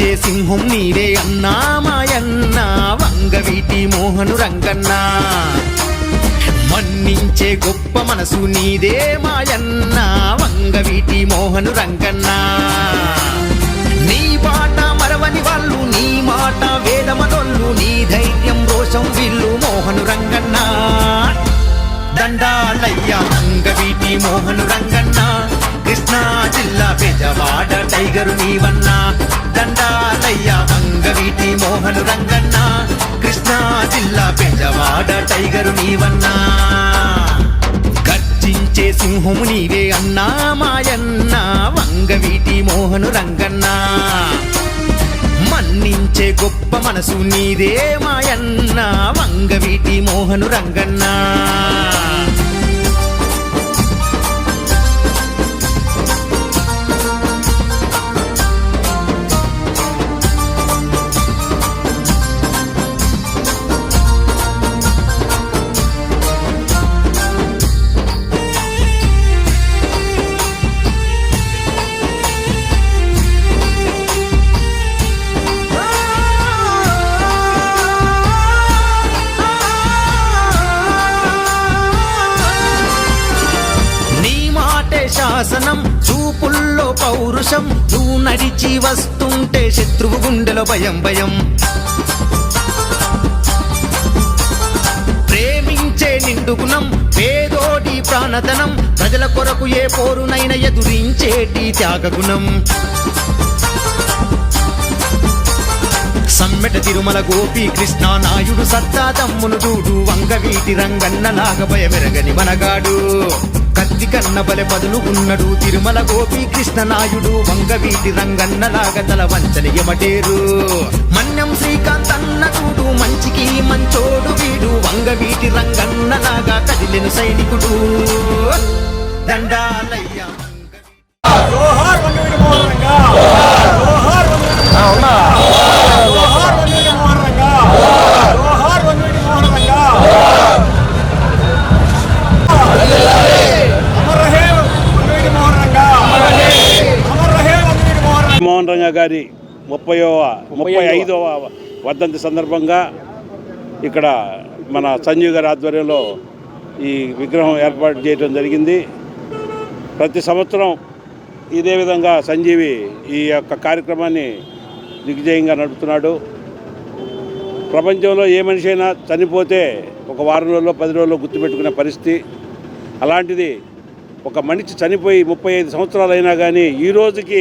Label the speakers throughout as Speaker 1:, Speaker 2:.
Speaker 1: గర్జించే సింహం నీరే అన్నా మాయన్న వంగవీటి మోహను రంగన్న. మన్నించే గొప్ప మనసు నీదే మాయన్న వంగవీటి మోహను రంగన్న. నీ పాట మరవని వాళ్ళు నీ మాట వేదమనొల్లు నీ ధైర్యం రోషం విల్లు మోహను రంగన్న. దండాలయ్య అంగవీటి మోహను రంగన్న. కృష్ణా జిల్లా బెజవాడ టైగరు నీవన్నా దండాలయ్య అంగవీటి మోహను రంగన్న కృష్ణా జిల్లా బెజవాడ టైగరు నీవన్నా. గర్జించే సింహము నీవే అన్నా మాయన్న వంగవీటి మోహను రంగన్నా. మన్నించే గొప్ప మనసు నీదే మాయన్న వంగవీటి మోహను రంగన్నా. శాసనం చూపుల్లో పౌరుషం నువ్వు నడిచి వస్తుంటే శత్రువు గుండెలో భయం భయం. ప్రేమించే నిండు గుణం పేదోడి ప్రాణధనం ప్రజల కొరకు ఏ పోరునైన ఎదురించేటి త్యాగగుణం. సమ్మెట తిరుమల గోపి కృష్ణ నాయుడు సత్తా తమ్మును చూడు వంగవీటి రంగన్న నాగభయమెరగని మనగాడు. కత్తి కన్నబలె పదులు ఉన్నడు. తిరుమల గోపి కృష్ణ నాయుడు వంగవీటి రంగన్న లాగ తల వంచని ఎమటేరు మన్యం శ్రీకాంత్ అన్న చూడు మంచికి మంచోడు వీడు. వంగవీటి రంగన్న లాగా కదిలెను సైనికుడు. దండాలయ్య
Speaker 2: గారి ముప్పైవ ముప్పై ఐదవ. వర్ధంతి సందర్భంగా ఇక్కడ మన సంజీవ్ గారి ఆధ్వర్యంలో ఈ విగ్రహం ఏర్పాటు చేయడం జరిగింది. ప్రతి సంవత్సరం ఇదే విధంగా సంజీవి ఈ యొక్క కార్యక్రమాన్ని దిగ్విజయంగా నడుపుతున్నాడు. ప్రపంచంలో ఏ మనిషి అయినా చనిపోతే ఒక వారం రోజుల్లో పది రోజుల్లో గుర్తుపెట్టుకునే పరిస్థితి. అలాంటిది ఒక మనిషి చనిపోయి ముప్పై ఐదు సంవత్సరాలు అయినా కానీ ఈ రోజుకి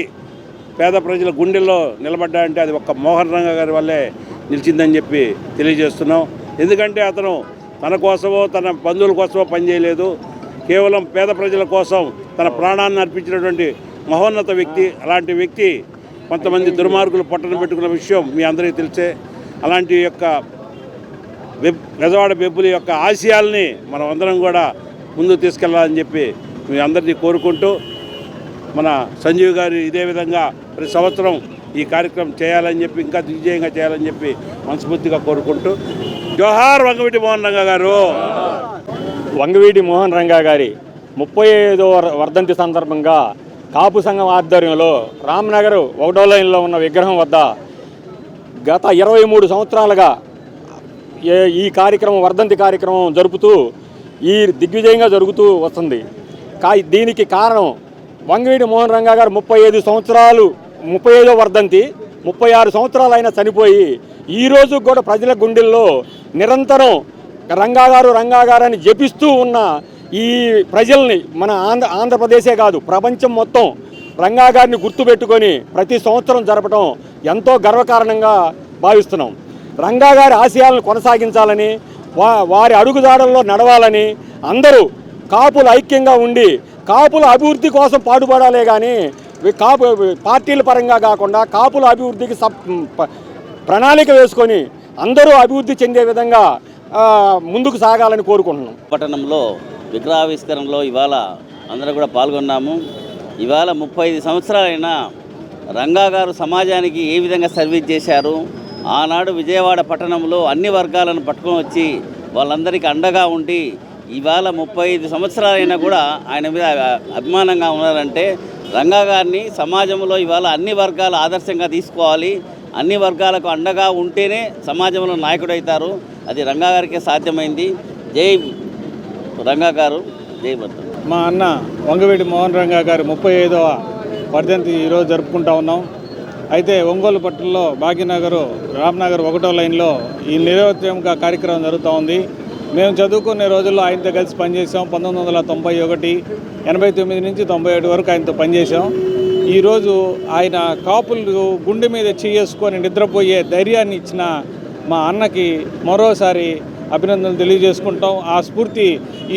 Speaker 2: పేద ప్రజల గుండెల్లో నిలబడ్డాయంటే అది ఒక్క మోహన్ రంగ గారి వల్లే నిలిచిందని చెప్పి తెలియజేస్తున్నాం. ఎందుకంటే అతను తన కోసమో తన బంధువుల కోసమో పనిచేయలేదు కేవలం పేద ప్రజల కోసం తన ప్రాణాన్ని అర్పించినటువంటి మహోన్నత వ్యక్తి అలాంటి వ్యక్తి కొంతమంది దుర్మార్గులు పట్టణ పెట్టుకున్న విషయం మీ అందరికీ తెలిసే అలాంటి యొక్క వెబ్ గజవాడ బెబ్బుల యొక్క ఆశయాల్ని మనం అందరం కూడా ముందుకు తీసుకెళ్ళాలని చెప్పి మీ అందరినీ కోరుకుంటూ మన సంజీవ్ గారు ఇదే విధంగా ప్రతి సంవత్సరం ఈ కార్యక్రమం చేయాలని చెప్పి ఇంకా దిగ్విజయంగా చేయాలని చెప్పి మనస్ఫూర్తిగా కోరుకుంటూ. జోహార్ వంగవీటి మోహన్ రంగ గారు.
Speaker 3: వంగవీటి మోహన్ రంగా గారి ముప్పై ఐదో వర్ధంతి సందర్భంగా కాపు సంఘం ఆధ్వర్యంలో రామ్నగర్ ఒకటో లైన్లో ఉన్న విగ్రహం వద్ద గత ఇరవై మూడు సంవత్సరాలుగా ఈ కార్యక్రమం వర్ధంతి కార్యక్రమం జరుపుతూ ఈ దిగ్విజయంగా జరుగుతూ వస్తుంది. కా దీనికి కారణం వంగవీటి మోహన్ రంగా గారు ముప్పై ఐదు సంవత్సరాలు ముప్పై ఐదో వర్ధంతి ముప్పై ఆరు సంవత్సరాలు అయినా చనిపోయి ఈరోజు కూడా ప్రజల గుండెల్లో నిరంతరం రంగా గారు రంగా గారు అని జపిస్తూ ఉన్న ఈ ప్రజల్ని మన ఆంధ్ర ఆంధ్రప్రదేశే కాదు ప్రపంచం మొత్తం రంగా గారిని గుర్తుపెట్టుకొని ప్రతి సంవత్సరం జరపడం ఎంతో గర్వకారణంగా భావిస్తున్నాం. రంగా గారి ఆశయాలను కొనసాగించాలని వా వారి అడుగుదాడల్లో నడవాలని అందరూ కాపులు ఐక్యంగా ఉండి కాపుల అభివృద్ధి కోసం పాటుపడాలే కానీ కాపు పార్టీల పరంగా కాకుండా కాపుల అభివృద్ధికి సబ్ ప్రణాళిక వేసుకొని అందరూ అభివృద్ధి చెందే విధంగా ముందుకు సాగాలని కోరుకుంటున్నాం.
Speaker 4: పట్టణంలో విగ్రహావిష్కరణలో ఇవాళ అందరూ కూడా పాల్గొన్నాము. ఇవాళ ముప్పై ఐదు సంవత్సరాలైన రంగా గారు సమాజానికి ఏ విధంగా సర్వీస్ చేశారు ఆనాడు విజయవాడ పట్టణంలో అన్ని వర్గాలను పట్టుకొని వచ్చి వాళ్ళందరికీ అండగా ఉండి ఇవాళ ముప్పై ఐదు సంవత్సరాలైనా కూడా ఆయన మీద అభిమానంగా ఉన్నారంటే రంగా గారిని సమాజంలో ఇవాళ అన్ని వర్గాలు ఆదర్శంగా తీసుకోవాలి. అన్ని వర్గాలకు అండగా ఉంటేనే సమాజంలో నాయకుడు అవుతారు అది రంగా గారికే సాధ్యమైంది. జై రంగా గారు. జై భర్త.
Speaker 5: మా అన్న వంగవీటి మోహన్ రంగా గారు ముప్పై ఐదవ వర్ధంతి ఈరోజు జరుపుకుంటా ఉన్నాం. అయితే ఒంగోలు పట్టణంలో భాగ్యనగర్ రామ్నగర్ ఒకటో లైన్లో ఈ నిరవత్యంగా కార్యక్రమం జరుగుతూ ఉంది. మేము చదువుకునే రోజుల్లో ఆయనతో కలిసి పనిచేసాం పంతొమ్మిది వందల తొంభై ఒకటి ఎనభై తొమ్మిది నుంచి తొంభై ఏడు వరకు ఆయనతో పనిచేసాం ఈరోజు ఆయన కాపులు గుండె మీద చేసుకొని నిద్రపోయే ధైర్యాన్ని ఇచ్చిన మా అన్నకి మరోసారి అభినందనలు తెలియజేసుకుంటాం. ఆ స్ఫూర్తి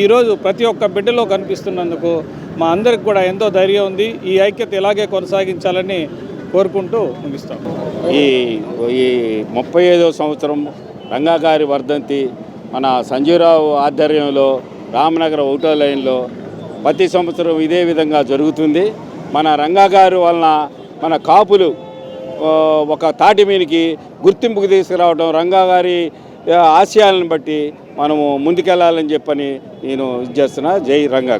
Speaker 5: ఈరోజు ప్రతి ఒక్క బిడ్డలో కనిపిస్తున్నందుకు మా అందరికి కూడా ఎంతో ధైర్యం ఉంది. ఈ ఐక్యత ఇలాగే కొనసాగించాలని కోరుకుంటూ ముగిస్తాం.
Speaker 6: ఈ ఈ ముప్పై ఐదో సంవత్సరం రంగాగారి వర్ధంతి మన సంజీవరావు ఆధ్వర్యంలో రామనగర్ ఒకటో లైన్లో ప్రతి సంవత్సరం ఇదే విధంగా జరుగుతుంది. మన రంగా గారు వలన మన కాపులు ఒక తాటి మీనికి గుర్తింపుకు తీసుకురావడం రంగా గారి ఆశయాలను బట్టి మనము ముందుకెళ్ళాలని చెప్పని నేను ఇది చేస్తున్నా. జై రంగా